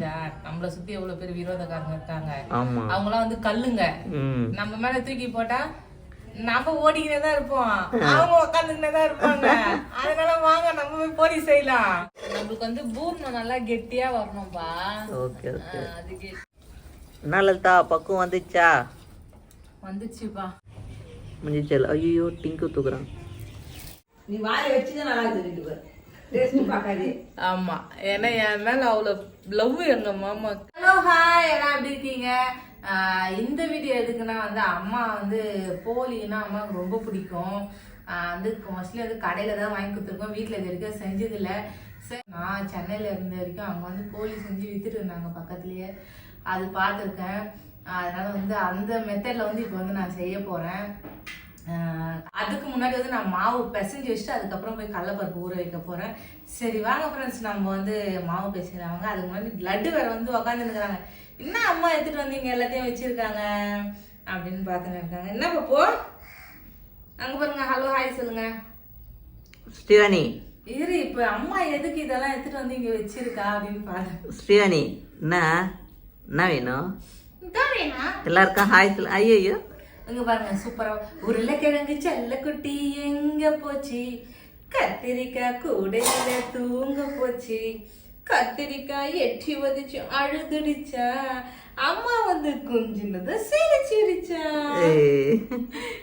புரியுதா நம்மள சுத்தி எவ்வளவு பேர் விரோதக்காரங்க இருக்காங்க. ஆமா. அவங்களாம் வந்து கல்லுங்க. நம்ம மேல தூக்கி போட்டா நம்ம ஓடிக்கிட்டே தான் இருப்போம். அவங்க உட்காந்துக்கிட்டே தான் இருப்பாங்க. அதனால வாங்க நம்ம போய் போலீஸ் செய்யலாம். நம்மளுக்கு வந்து பூர்ணம் நல்லா கெட்டியா வரணும்பா. Okay okay. அதுக்கு என்ன லலிதா பக்குவம் வந்துச்சா? வந்துச்சுப்பா. முடிஞ்சல் ஐயோ டிங்கு தூக்குறான். நீ வாயை வச்சுதான் நல்லா பார்க்காதே. ஆமா. ஏன்னா என் மேல அவ்வளவு லவ் எங்க மாமா. ஹலோ ஹாய் எல்லாம் எப்படி இருக்கீங்க? இந்த வீடியோ எதுக்குன்னா வந்து அம்மா வந்து போலின்னா அம்மாவுக்கு ரொம்ப பிடிக்கும். வந்து மோஸ்ட்லி வந்து கடையில தான் வாங்கி கொடுத்துருக்கோம். வீட்டில் இது வரைக்கும் செஞ்சதில்ல. சரி நான் சென்னையில் இருந்த வரைக்கும் அவங்க வந்து போலி செஞ்சு விற்றுட்டு இருந்தாங்க பக்கத்துலேயே. அது பார்த்துருக்கேன். அதனால வந்து அந்த மெத்தடில் வந்து இப்போ வந்து நான் செய்ய போகிறேன் அதுக்கு முன்னாடி வந்து நான் மாவு பிசைஞ்சு வச்சுட்டு அதுக்கப்புறம் போய் கடலப்பருப்பு ஊற வைக்க போறேன். சரி வாங்க ஃப்ரெண்ட்ஸ் நம்ம வந்து மாவு பிசைறாங்க அதுக்கு முன்னாடி லட்டு வேற வந்து உக்காந்துருக்காங்க என்ன அம்மா எடுத்துட்டு வந்தீங்க? எல்லாத்தையும் வச்சிருக்காங்க. அப்படின்னு பார்த்துன்னு இருக்காங்க. என்ன பாப்போ? அங்க பாருங்க ஹலோ ஹாய் சொல்லுங்க. ஸ்ரீவாணி இரு இப்ப அம்மா எதுக்கு இதெல்லாம் எடுத்துட்டு வந்து இங்க வச்சிருக்கா அப்படின்னு பாருங்க ஸ்ரீவாணி என்ன? என்ன வேணும்? எல்லாருக்கும் ஹாய் சொல்லு ஐயோ இங்க பாருங்க சூப்பரா உருளைக்கிழங்கு செல்லக்குட்டி எங்க போச்சு? கத்திரிக்காய் கூடையில தூங்க போச்சு. கத்திரிக்காய் எட்டி வதிச்சு அழுதுடிச்சா. அம்மா வந்து குஞ்சினது சிரிச்சிருச்சா.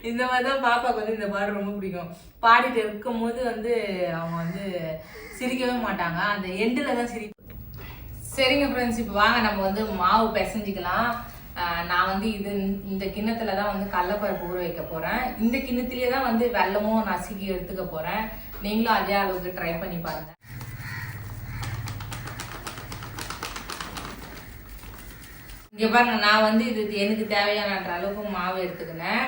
இந்த மாதிரிதான் பாப்பாக்கு வந்து இந்த பாட்டு ரொம்ப பிடிக்கும். பாடிட்டு இருக்கும் போது வந்து அவங்க வந்து சிரிக்கவே மாட்டாங்க. அந்த எண்டுல தான் சிரி சரிங்க ஃப்ரெண்ட்ஸ் இப்போ வாங்க நம்ம வந்து மாவு பிசைஞ்சிக்கலாம். நான் வந்து இது இந்த கிண்ணத்துல தான் வந்து கடலப்பருப்பு ஊற வைக்க போறேன். இந்த கிண்ணத்திலேயே தான் வந்து வெள்ளமும் நசுக்கி எடுத்துக்க போறேன். நீங்களும் அதே அளவுக்கு ட்ரை பண்ணி பாருங்க. இங்கே பாருங்க நான் வந்து இது எனக்கு தேவையானன்ற அளவுக்கு மாவு எடுத்துக்கினேன்.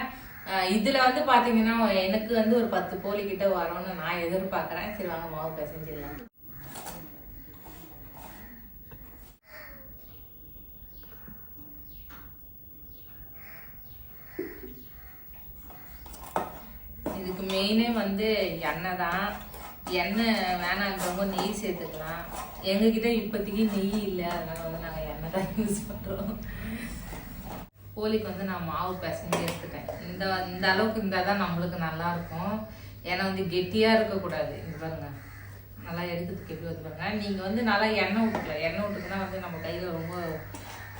இதில் வந்து பார்த்தீங்கன்னா எனக்கு வந்து ஒரு பத்து போலி கிட்ட வரும்னு நான் எதிர்பார்க்குறேன். சரி வாங்க மாவு பிசைஞ்சிடலாம். நமக்கு மெயினே வந்து எண்ணெய் தான் எண்ணெய் வேணான்றவங்க நெய் சேர்த்துக்கலாம். எங்ககிட்ட இப்போதைக்கு நெய் இல்லை. அதனால வந்து நாங்கள் எண்ணெய் தான் யூஸ் பண்ணுறோம் கோழிக்கு வந்து நான் மாவு பிசைஞ்சு எடுத்துட்டேன். இந்த இந்த அளவுக்கு இருந்தால் தான் நம்மளுக்கு நல்லா இருக்கும். ஏன்னா வந்து கெட்டியாக இருக்கக்கூடாது. இது பாருங்க. நல்லா எடுக்கிறதுக்கு எப்படி வந்து பாருங்க. நீங்கள் வந்து நல்லா எண்ணெய் விட்டுக்கலாம் எண்ணெய் விட்டுக்குன்னா வந்து நம்ம கையில் ரொம்ப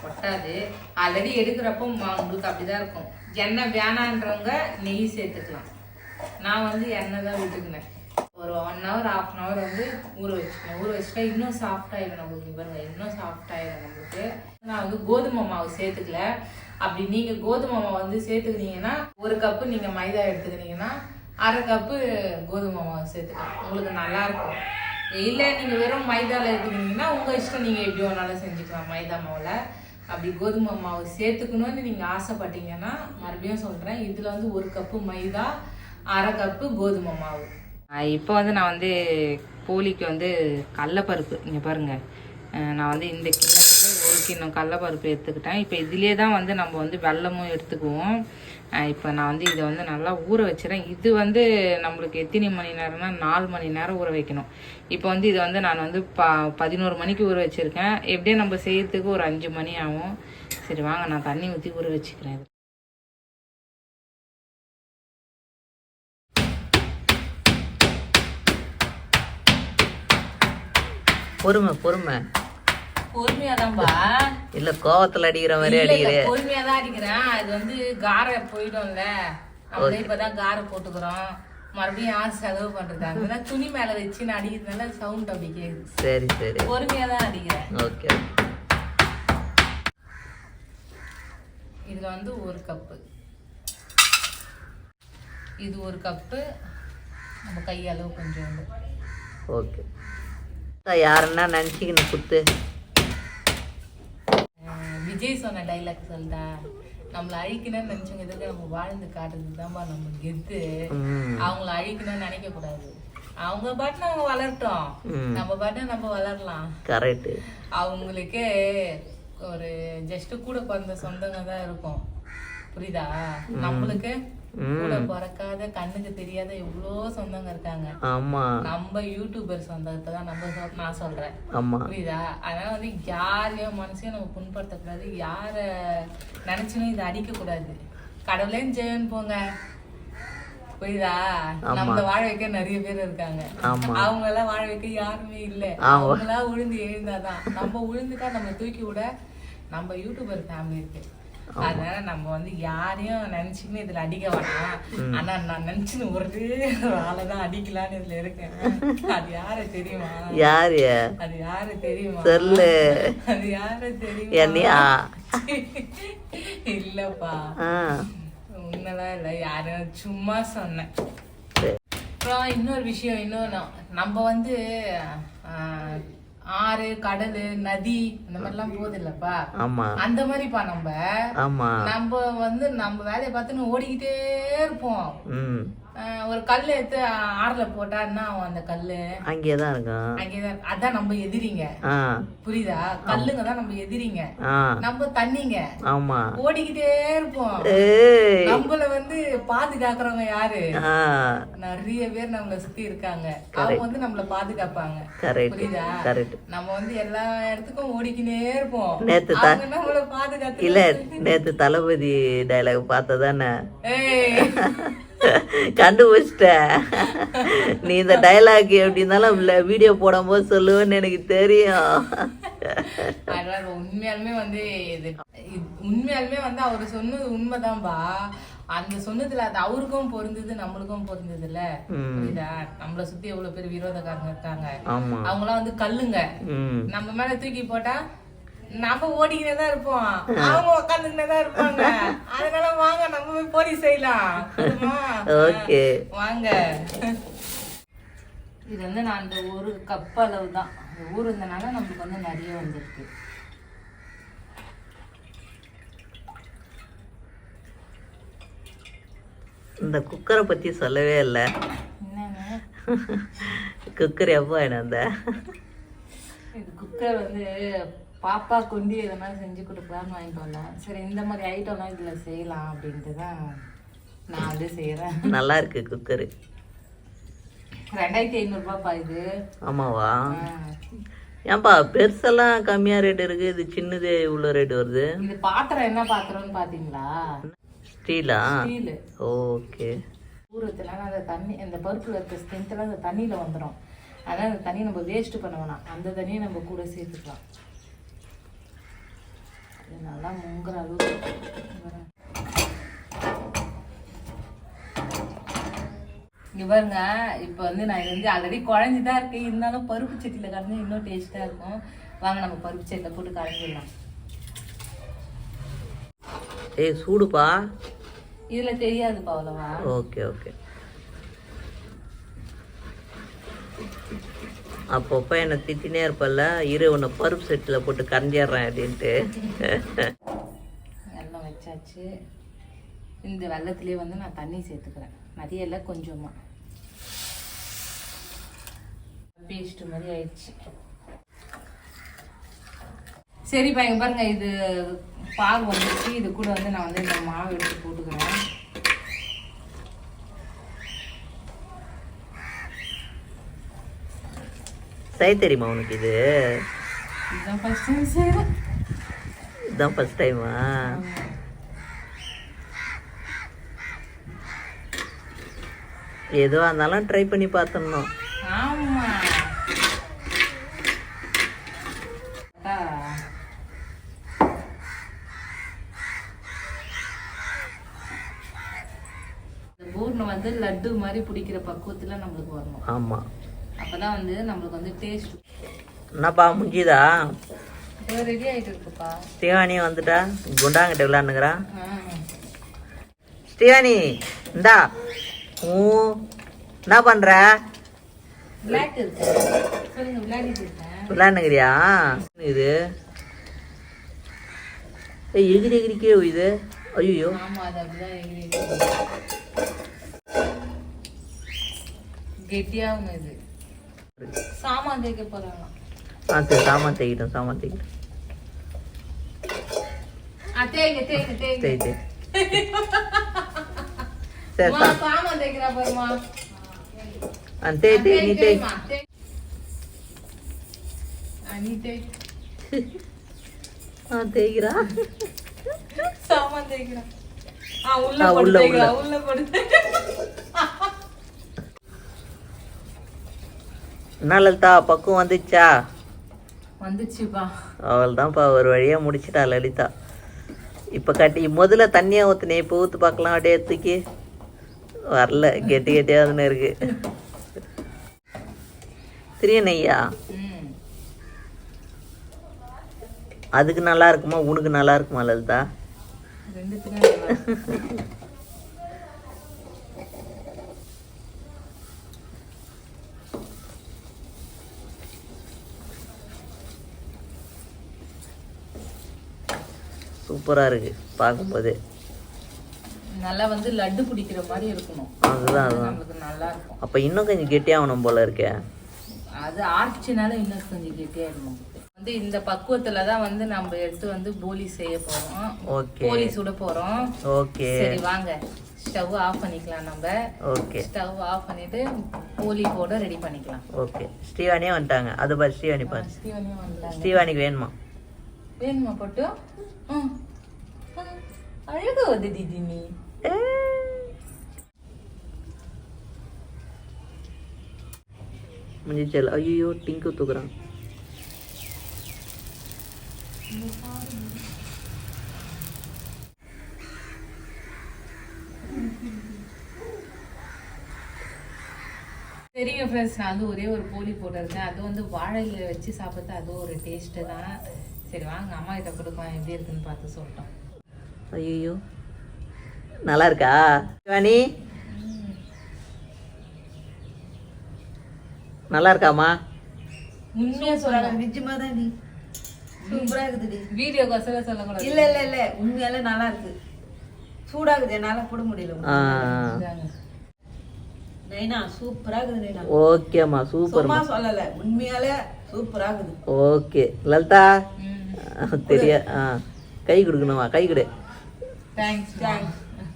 ஒட்டாது. ஆல்ரெடி எடுக்கிறப்போ மா- உங்களுக்கு அப்படிதான் இருக்கும். எண்ணெய் வேணான்றவங்க நெய் சேர்த்துக்கலாம். நான் வந்து எண்ணெய் தான் விட்டுக்கினேன். ஒரு one hour half an hour வந்து ஊற வச்சுக்கணும் ஊற வச்சுட்டா இன்னும் சாஃப்ட் ஆயிடும் நம்மளுக்கு பாருங்க இன்னும் சாஃப்ட் ஆயிடும் நம்மளுக்கு. நான் வந்து கோதுமை மாவு சேர்த்துக்கல. அப்படி நீங்க கோதுமை மாவு வந்து சேர்த்துக்கினீங்கன்னா ஒரு கப்பு நீங்க மைதா எடுத்துக்கினீங்கன்னா அரை கப்பு கோதுமை மாவு சேர்த்துக்கலாம். உங்களுக்கு நல்லா இருக்கும். இல்லை நீங்கள் வெறும் மைதாவில் எடுத்துக்கினீங்கன்னா உங்கள் இஷ்டம் நீங்கள் எப்படி வேணாலும் செஞ்சுக்கலாம் மைதா மாவில். அப்படி கோதுமை மாவு சேர்த்துக்கணும்னு நீங்கள் ஆசைப்பட்டீங்கன்னா மறுபடியும் சொல்கிறேன் இதில் வந்து ஒரு கப்பு மைதா அரை கப்பு கோதுமை மாவு. இப்போ வந்து நான் வந்து போலிக்கு வந்து கடலப்பருப்பு இங்கே பாருங்க. நான் வந்து இந்த கிண்ணத்தில் ஒரு கிண்ணம் கடலப்பருப்பு எடுத்துக்கிட்டேன். இப்போ இதுலேயே தான் வந்து நம்ம வந்து வெள்ளமும் எடுத்துக்குவோம். இப்போ நான் வந்து இதை வந்து நல்லா ஊற வச்சுறேன் இது வந்து நம்மளுக்கு எத்தனை மணி நேரம்னா நாலு மணி நேரம் ஊற வைக்கணும். இப்போ வந்து இதை வந்து நான் வந்து ப பதினோரு மணிக்கு ஊற வச்சுருக்கேன். எப்படியே நம்ம செய்யறதுக்கு ஒரு அஞ்சு மணி ஆகும். சரி வாங்க நான் தண்ணி ஊற்றி ஊற வச்சுக்கிறேன். பொறுமை பொறுமை. பொறுமையாதான்பா. இல்ல கோவத்துல அடிக்கிற மாதிரி இல்ல, இல்ல, அடிக்கிற. பொறுமையா தான் அடிக்கிறேன். அது வந்து கார போயிடும்ல. நம்ம இப்பதான் கார போட்டுக்கிறோம். மறுபடியும் யார் செலவு பண்றது? அங்கதான் துணி மேல வச்சு நான் அடிக்கிறதுனால சவுண்ட் அப்படி கேக்குது. சரி சரி. பொறுமையா தான் அடிக்கிறேன். ஓகே இதுல வந்து ஒரு கப்பு. இது ஒரு கப்பு. நம்ம கையளவு கொஞ்சம் ஓகே. யாருன்னா நினச்சிக்கணும் குத்து. விஜய் சொன்ன டைலாக் சொல்லிட்டா நம்மள அழிக்கணும்னு நினைச்சவங்க எதுக்கு நம்ம வாழ்ந்து காட்டுறது தான்ப்பா நம்ம கெத்து. அவங்கள அழிக்கணும்னு நினைக்க கூடாது. அவங்க பாட்டு அவங்க வளரட்டும். நம்ம பாட்டு நம்ம வளரலாம். கரெக்டு அவங்களுக்கு ஒரு ஜஸ்ட் கூட பிறந்த சொந்தங்க தான் இருக்கும். புரியுதா? நம்மளுக்கு கூட பிறக்காத கண்ணுக்கு தெரியாத எவ்வளோ சொந்தங்க இருக்காங்க. ஆமா. நம்ம யூடியூபர் சொந்தத்தை தான் நம்ம நான் சொல்றேன். ஆமா. புரியுதா? அதனால வந்து யாரையும் மனசையும் நம்ம புண்படுத்தக்கூடாது. யார நினைச்சும் இதை அடிக்க கூடாது கடவுளையும் ஜெயன் போங்க. புரியுதா? நம்மள வாழ வைக்க நிறைய பேர் இருக்காங்க. அவங்க எல்லாம் வாழ வைக்க யாருமே இல்ல. அவங்களா உழுந்து எழுந்தாதான். நம்ம உழுந்துட்டா நம்ம தூக்கி விட நம்ம யூடியூபர் ஃபேமிலி இருக்கு. அதனால நம்ம வந்து யாரையும் நினைச்சுன்னு இதுல அடிக்க வேணாம். ஆனா நான் நினைச்சுன்னு ஒரே ஆளைதான் அடிக்கலான்னு இதுல இருக்கேன். அது யாரு தெரியுமா? யாரு? அது யாரு தெரியுமா? சொல்லு. அது யாரு தெரியுமா? என்னையா? இல்லப்பா. ஆ. உண்மைலாம் இல்ல. யாரும் சும்மா சொன்னேன். அப்புறம் இன்னொரு விஷயம் இன்னொன்னு. நம்ம வந்து ஆஹ், ஆறு கடல் நதி அந்த மாதிரிலாம் போகுது இல்லப்பா ஆமா. அந்த மாதிரிப்பா நம்ம. ஆமா. நம்ம வந்து நம்ம வேலையை பார்த்துன்னு ஓடிக்கிட்டே இருப்போம். ஒரு கல் எடுத்து ஆறுல போட்டா என்ன ஆகும் அந்த கல்லு அங்கேயே தான் இருக்கும் அங்கேதான் அதான் நம்ம எதிரிங்க. புரியுதா? கல்லுங்க தான் நம்ம எதிரிங்க. நம்ம தண்ணிங்க. ஆமா. ஓடிக்கிட்டே இருப்போம். நம்மள வந்து பாதுகாக்கிறவங்க யாரு? நிறைய பேர் நம்மள சுத்தி இருக்காங்க. அவங்க வந்து நம்மள பாதுகாப்பாங்க. புரியுதா? நம்ம வந்து எல்லா இடத்துக்கும் ஓடிக்கினே இருப்போம். நேத்து நம்மள பாதுகாத்து இல்ல நேத்து தளபதி டைலாக் பார்த்ததானே? கண்டுபிடிச்சிட்ட. நீ இந்த டைலாக் எப்படி இருந்தாலும் வீடியோ போடும்போது சொல்லுவேன்னு எனக்கு தெரியும். உண்மையாலுமே வந்து உண்மையாலுமே வந்து அவர் சொன்னது உண்மைதான்பா. அந்த சொன்னதுல அது அவருக்கும் பொருந்தது நம்மளுக்கும் பொருந்ததுல புரியுதா? நம்மள சுத்தி எவ்வளவு பேர் விரோதக்காரங்க இருக்காங்க. ஆமா. அவங்களாம் வந்து கல்லுங்க. நம்ம மேல தூக்கி போட்டா நம்ம ஓடிக்கிட்டே தான் இருப்போம். அவங்க உட்காந்துக்கிட்டே தான் இருப்பாங்க. அதனால வாங்க நம்ம போய் போலி செய்யலாம்? ஓகே. வாங்க. இது வந்து நான் அந்த ஒரு கப் அளவு தான் ஊர் இருந்தனால நம்மளுக்கு வந்து நிறைய வந்திருக்கு. இந்த குக்கரை பத்தி சொல்லவே இல்லை. குக்கர் எப்போ வேணும் அந்த? குக்கர் வந்து பாப்பா கொண்டு எதனா செஞ்சு கொடுக்கலாம்னு வாங்கிட்டு வந்தேன் சரி இந்த மாதிரி ஐட்டம்லாம் இதில் செய்யலாம் அப்படின்ட்டு தான் நான் வந்து செய்கிறேன் நல்லா இருக்கு குக்கரு. ரெண்டாயிரத்தி ஐநூறுபாப்பா இது. ஆமாவா. ஏன்பா பெருசெல்லாம் கம்மியா ரேட் இருக்கு. இது சின்னதே இவ்வளோ ரேட் வருது. இது பாத்திரம் என்ன பாத்திரம்னு பாத்தீங்களா? ஸ்டீலா? ஸ்டீல். ஓகே. ஊறத்துலாம் அந்த தண்ணி இந்த பருப்புல இருக்க ஸ்ட்ரென்த்லாம் அந்த தண்ணியில வந்துடும் அதான் அந்த தண்ணியை நம்ம வேஸ்ட் பண்ண வேணாம். அந்த தண்ணியை நம்ம கூட சேர்த்துக்கலாம். இது நல்லா முங்குற அளவுக்கு இங்க பாருங்க இப்போ வந்து நான் இது வந்து ஆல்ரெடி குழஞ்சி தான் இருக்கு. இருந்தாலும் பருப்பு சட்டியில் கலந்து இன்னும் டேஸ்ட்டாக இருக்கும். வாங்க நம்ம பருப்பு சட்டியில் போட்டு கலந்துடலாம். ஏய் சூடுப்பா. இதுல தெரியாதுப்பா அவ்வளவா? Okay okay. அப்பப்போ என்னை திட்டினே இருப்பல்ல இரு உன்னை பருப்பு செட்டில் போட்டு கரைஞ்சிடுறேன் அப்படின்ட்டு. வெல்லம் வச்சாச்சு. இந்த வெள்ளத்திலே வந்து நான் தண்ணி சேர்த்துக்கிறேன். நிறைய இல்லை கொஞ்சமாக பேஸ்ட் மாதிரி ஆயிடுச்சு. சரிப்பா இங்க பாருங்க இது பால் வந்துச்சு இது கூட வந்து நான் வந்து இந்த மாவு எடுத்து போட்டுக்கிறேன். செய்ய தெரியுமா உனக்கு இது? இதுதான் ஃபர்ஸ்ட் டைம் எதுவாக இருந்தாலும் ட்ரை பண்ணி பார்த்துடணும். ஆமா. அக்கா. இந்த பூர்ணை வந்து லட்டு மாதிரி பிடிக்கிற பக்குவத்துல நம்மளுக்கு வரணும். ஆமாம் அப்பதான் வந்து நம்மளுக்கு வந்து டேஸ்ட் என்னப்பா முடிஞ்சுதா ரெடி ஆயிட்டு இருக்குப்பா ஸ்ரீவாணியும் வந்துட்டா? குண்டாங்கிட்ட விளாண்டுங்கிறான் ஆ. ஸ்ரீவாணி இந்தா. ஊ என்ன பண்ற? விளாண்டுங்கிறியா இது? எகிரி எகிரிக்கே இது. ஐயோ. கெட்டியாகும் இது. சாமான் தேய்க்க போறாங்க ஆ சரி சாமான் தேய்க்கிட்டோம் சாமான் தேய்க்கிட்டோம் தேய்ங்க தேய்ங்க சரி சாமான் தேய்க்கிறா பாருமா ஆ தேய் தேய் நீ தேய் தேய்மா, தேய். ஆ, நீ தேய். ஆ தேய்கிறா சாமான் தேய்க்கிறா. ஆ, உள்ள போடு உள்ள, போடு. என்ன லலிதா பக்குவம் வந்துச்சா? வந்துச்சுப்பா. அவள் தான்ப்பா ஒரு வழியாக முடிச்சிட்டா லலிதா. இப்போ கட்டி முதல்ல தண்ணியாக ஊற்றுனே இப்போ ஊற்று பார்க்கலாம் அப்படியே தூக்கி. வரல கெட்டி கெட்டியாதுன்னு இருக்கு. திரிய நெய்யா? ம். அதுக்கு நல்லா இருக்குமா உனக்கு நல்லா இருக்குமா லலிதா? சூப்பராக இருக்கு பார்க்கும்போது. நல்லா வந்து லட்டு பிடிக்கிற மாதிரி இருக்கணும். அதுதான் அதுதான். நம்மளுக்கு நல்லா இருக்கும். அப்போ இன்னும் கொஞ்சம் கெட்டியாகணும் போல இருக்கே. அது ஆர்ச்சினால இன்னும் கொஞ்சம் கெட்டியாயிடணும் வந்து இந்த பக்குவத்துல தான் வந்து நம்ம எடுத்து வந்து போலி செய்ய போறோம். ஓகே. போலி சுட போறோம். ஓகே. சரி வாங்க. ஸ்டவ் ஆஃப் பண்ணிக்கலாம் நம்ம. ஓகே. ஸ்டவ் ஆஃப் பண்ணிட்டு போலி போட ரெடி பண்ணிக்கலாம். ஓகே. ஸ்ரீவாணியே வந்துட்டாங்க. அது பாரு ஸ்ரீவாணி பாரு. ஸ்ரீவனியும் வந்துட்டாங்க. ஸ்ரீவாணிக்கு வேணுமா? வேணுமா போட்டு. அழகா வந்து தீதி நீ முடிச்சல் ஐயோ டிங்கு தூக்குறான் தெரியும் ஃப்ரெண்ட்ஸ் நான் வந்து ஒரே ஒரு போலி போட்டிருக்கேன் அது வந்து வாழையில வச்சு சாப்பிட்டா அது ஒரு டேஸ்ட்டு தான். சரி வாங்க அம்மா கிட்ட கொடுக்கலாம். எப்படி இருக்குன்னு பார்த்து சொல்லிட்டோம். ஐயோ நல்லா இருக்கா? சிவானி? நல்லா இருக்காமா உண்மையா சொல்லணும் நிஜமா தான் நீ சூப்பரா இருக்குதுடி வீடியோ கொசல சொல்லக்கூடாது. இல்ல இல்ல இல்ல. உண்மையாலே நல்லா இருக்கு. சூடாகுது. என்னால போட முடியல. நைனா சூப்பரா இருக்குது நைனா. ஓகேம்மா. சூப்பர் சும்மா சொல்லல. உண்மையாலே சூப்பரா இருக்குது. ஓகே. லலிதா? தெரிய ஆ கை கொடுக்கணுமா? கை கொடு. தேங்க்ஸ்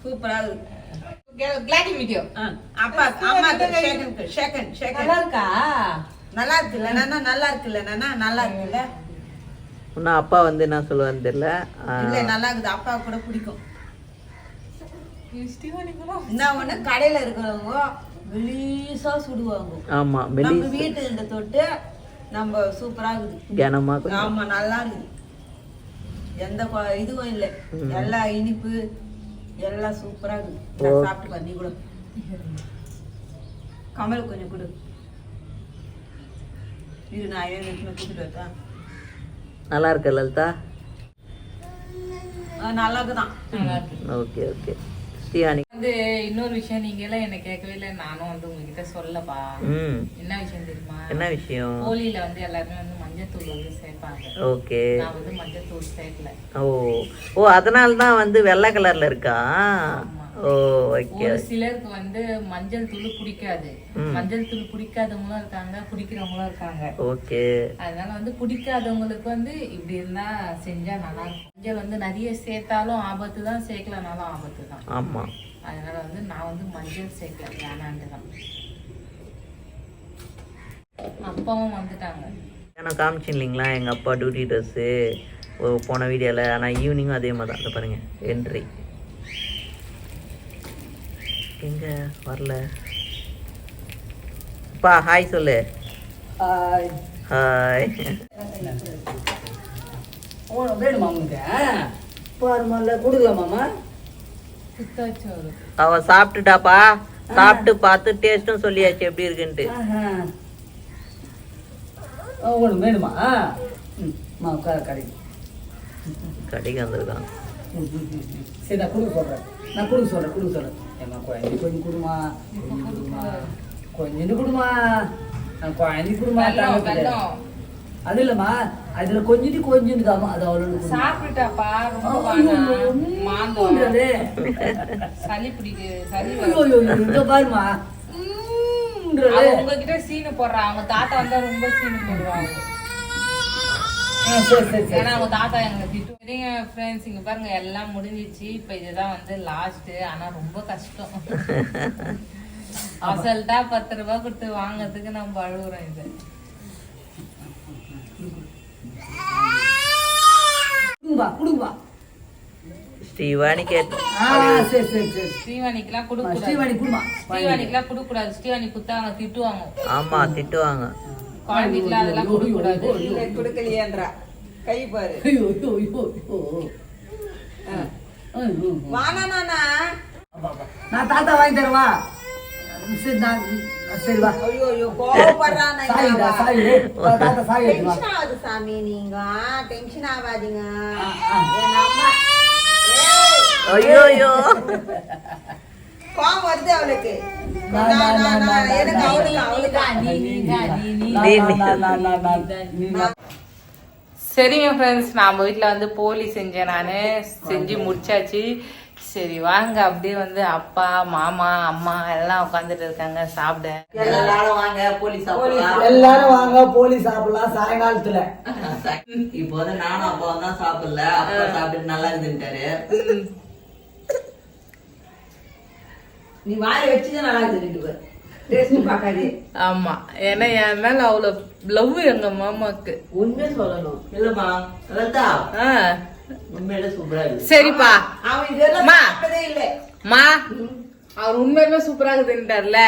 சூப்பரா இருக்குது கிளாடி வீடியோ அப்பா அம்மா ஷேக்கன் ஷேக்கன் நல்லா இருக்கா? நல்லா இருக்குல்ல நானா நல்லா இருக்குல்ல நானா நல்லா இருக்குல்ல இன்னும் அப்பா வந்து என்ன சொல்லுவான்னு தெரியல. இல்ல நல்லா இருக்குது. அப்பா கூட பிடிக்கும். என்ன ஒண்ணு? கடையில இருக்கிறவங்க வெளிசா சுடுவாங்க. ஆமா நம்ம மெலி வீட்டு இந்த தொட்டு நம்ம சூப்பரா இருக்குது. ஆமா நல்லா இருக்குது. எந்த இதுவும் இல்லை. எல்லா இனிப்பு எல்லாம் சூப்பரா இருக்குது. சாப்பிட்டு நீ கூட. கமல் கொஞ்சம் கொடு. இது நான் கூட்டிட்டு வரட்டா? நல்லா இருக்கு லலிதா? நல்லா இருக்குதான். Okay okay. ஸ்ரீவாணி வந்து இன்னொரு விஷயம் நீங்க எல்லாம் என்ன கேட்கவே இல்லை. நானும் வந்து உங்ககிட்ட சொல்லப்பா. என்ன விஷயம் தெரியுமா? என்ன விஷயம்? ஹோலியில வந்து எல்லாருமே வந்து மஞ்சத்தூள் வந்து சேர்ப்பாங்க. ஓகே. நான் வந்து மஞ்சத்தூள் சேர்க்கல. ஓ. ஓ அதனால தான் வந்து வெள்ளை கலர்ல இருக்கா? ஒரு சிலருக்கு வந்து மஞ்சள் தூள் பிடிக்காது ம். மஞ்சள் தூள் பிடிக்காதவங்களும் இருக்காங்க பிடிக்கிறவங்களும் இருக்காங்க. ஓகே. அதனால வந்து பிடிக்காதவங்களுக்கு வந்து இப்படி இருந்தா செஞ்சா நல்லா இருக்கும் மஞ்சள் வந்து நிறைய சேர்த்தாலும் ஆபத்து தான் சேர்க்கலனாலும் ஆபத்து தான். ஆமா. அதனால வந்து நான் வந்து மஞ்சள் சேர்க்கல வேணான்ட்டு தான். அப்பாவும் வந்துட்டாங்க. நான் காமிச்சேன் இல்லைங்களா எங்கள் அப்பா டியூட்டி ட்ரெஸ்ஸு போன வீடியோவில் ஆனால் ஈவினிங்கும் அதே மாதிரி தான் இந்த பாருங்க என்ட்ரி எங்க வரல? அப்பா ஹாய் சொல்லு. ஹாய் வேணுமா புத்தாச்சோறு அவ சாப்பிட்டுட்டாப்பா. சாப்பிட்டு பார்த்து டேஸ்ட்டும் சொல்லியாச்சு எப்படி இருக்குன்ட்டு. உங்களுக்கு வேணுமா? கடைக்கு. வந்திருக்கான். சரி நான் கொடுக்க சொல்கிறேன் நான் கொடுக்க சொல்கிறேன் கொடுக்க சொல்கிறேன் ஏம்மா குழந்தை கொஞ்சம் கொடுமா கொஞ்சம் கொடுமா கொஞ்சம் கொடுமா நான் குழந்தை கொடுமா அது இல்லைம்மா அதில் கொஞ்சம் கொஞ்சம் தாமா அது அவ்வளோ சாப்பிட்டுட்டாப்பா. சளி பிடிக்கு சளி பாருமா உங்ககிட்ட சீனு போடுறா அவங்க தாத்தா வந்தா ரொம்ப சீனு போடுவாங்க ஏன்னா அவங்க தாத்தா எங்களை திட்டு சரிங்க ஃப்ரெண்ட்ஸ் இங்க பாருங்க எல்லாம் முடிஞ்சிச்சு இப்ப இதுதான் வந்து லாஸ்ட் ஆனா ரொம்ப கஷ்டம். அசல்ட்டா பத்து ரூபாய் கொடுத்து வாங்குறதுக்கு நம்ம அழுகுறோம் இது. ஸ்ரீவாணி கேட்டு ஆ சரி சரி சரி. ஸ்ரீவாணிக்கெல்லாம் கொடுக்க ஸ்ரீவாணி குடும்பா ஸ்ரீவாணிக்கெல்லாம் கொடுக்க கூடாது ஸ்ரீவாணி குத்தா அவங்க திட்டுவாங்க. ஆமா திட்டுவாங்க. குழந்தைக்கெல்லாம் அதெல்லாம் கொடுக்க கூடாது இல்லை கொடுக்கலையேன்றா. கை பாரு. ஐயோ ஐயோ ஐயோ ஐயோ. ஆ. ம், ம், ம். வானா நானா? நான் தாத்தா வாங்கி தரவா? சரி நான் சரி வா. ஐயோ ஐயோ கோவப்படுறான் சாரிடா சாரி தாத்தா வா. டென்ஷன் ஆகுது சாமி நீங்க. டென்ஷன் ஆகாதீங்க. என் அம்மா. ஐயோ ஐயோ. கோவம் வருது அவளுக்கு. சரிங்க ஃப்ரெண்ட்ஸ் நம்ம வீட்டில் வந்து போலி செஞ்சேன் நான். செஞ்சு முடிச்சாச்சு. சரி வாங்க. அப்படியே வந்து அப்பா மாமா அம்மா எல்லாம் உட்காந்துட்டு இருக்காங்க. சாப்பிட எல்லாரும் வாங்க போலீஸ் எல்லாரும் வாங்க போலி சாப்பிடலாம். சாயங்காலத்துல. இப்போ வந்து நானும் அப்பாவும் தான் சாப்பிடல. அப்பா சாப்பிட்டு நல்லா இருக்குன்ட்டாரு நீ வாய் வச்சுதான் நல்லா இருக்குது ரெண்டு பேர் டேஸ்ட் பார்க்காதே. ஆமா. ஏன்னா என் மேல அவ்வளவு லவ் எங்க மாமாக்கு. உண்மை சொல்லணும். இல்லம்மா லதா. ஆ. உண்மையில சூப்பரா இருக்கு. சரிப்பா. அவன் இதெல்லாம் அம்மா. சாப்பிட்டதே இல்லை. மா. அவர் உண்மையாலுமே சூப்பரா இருக்குதுன்ட்டார்ல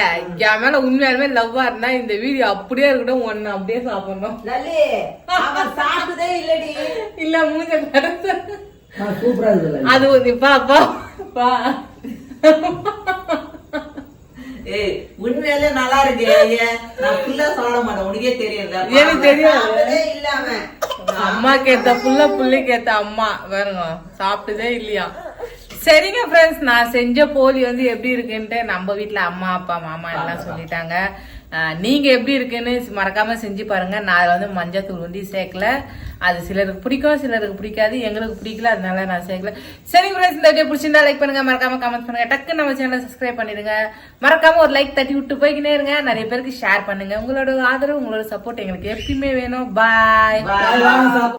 என் மேல உண்மையாலுமே லவ்வா இருந்தா இந்த வீடியோ அப்படியே இருக்கட்டும் ஒன்னு அப்படியே சாப்பிடணும். சாப்பிட்டதே இல்லடி. இல்ல மூஞ்ச அது ஒரு பா பா பா. ஏய் உண்மையிலே நல்லா இருக்கு நான் மாட்டேன். உனக்கே எனக்கு அவன் அம்மா கேட்ட புள்ள புள்ளைக்கு ஏத்த அம்மா. பாருங்க சாப்பிட்டதே இல்லையா? சரிங்க ஃப்ரெண்ட்ஸ் நான் செஞ்ச போலி வந்து எப்படி இருக்குன்ட்டு நம்ம வீட்ல அம்மா அப்பா மாமா எல்லாம் சொல்லிட்டாங்க. நீங்கள் எப்படி இருக்குன்னு மறக்காமல் செஞ்சு பாருங்க. நான் அதில் வந்து மஞ்சள் தூள் வந்து சேர்க்கல. அது சிலருக்கு பிடிக்கும் சிலருக்கு பிடிக்காது. எங்களுக்கு பிடிக்கல அதனால நான் சேர்க்கல. சரி ஃப்ரெண்ட்ஸ் இந்த வீடியோ பிடிச்சிருந்தா லைக் பண்ணுங்கள் மறக்காமல் கமெண்ட் பண்ணுங்கள் டக்கு நம்ம சேனலை சப்ஸ்கிரைப் பண்ணிடுங்க. மறக்காமல் ஒரு லைக் தட்டி விட்டு போய்க்கினே இருங்க. நிறைய பேருக்கு ஷேர் பண்ணுங்க. உங்களோட ஆதரவு உங்களோட சப்போர்ட் எங்களுக்கு எப்பயுமே வேணும். பாய்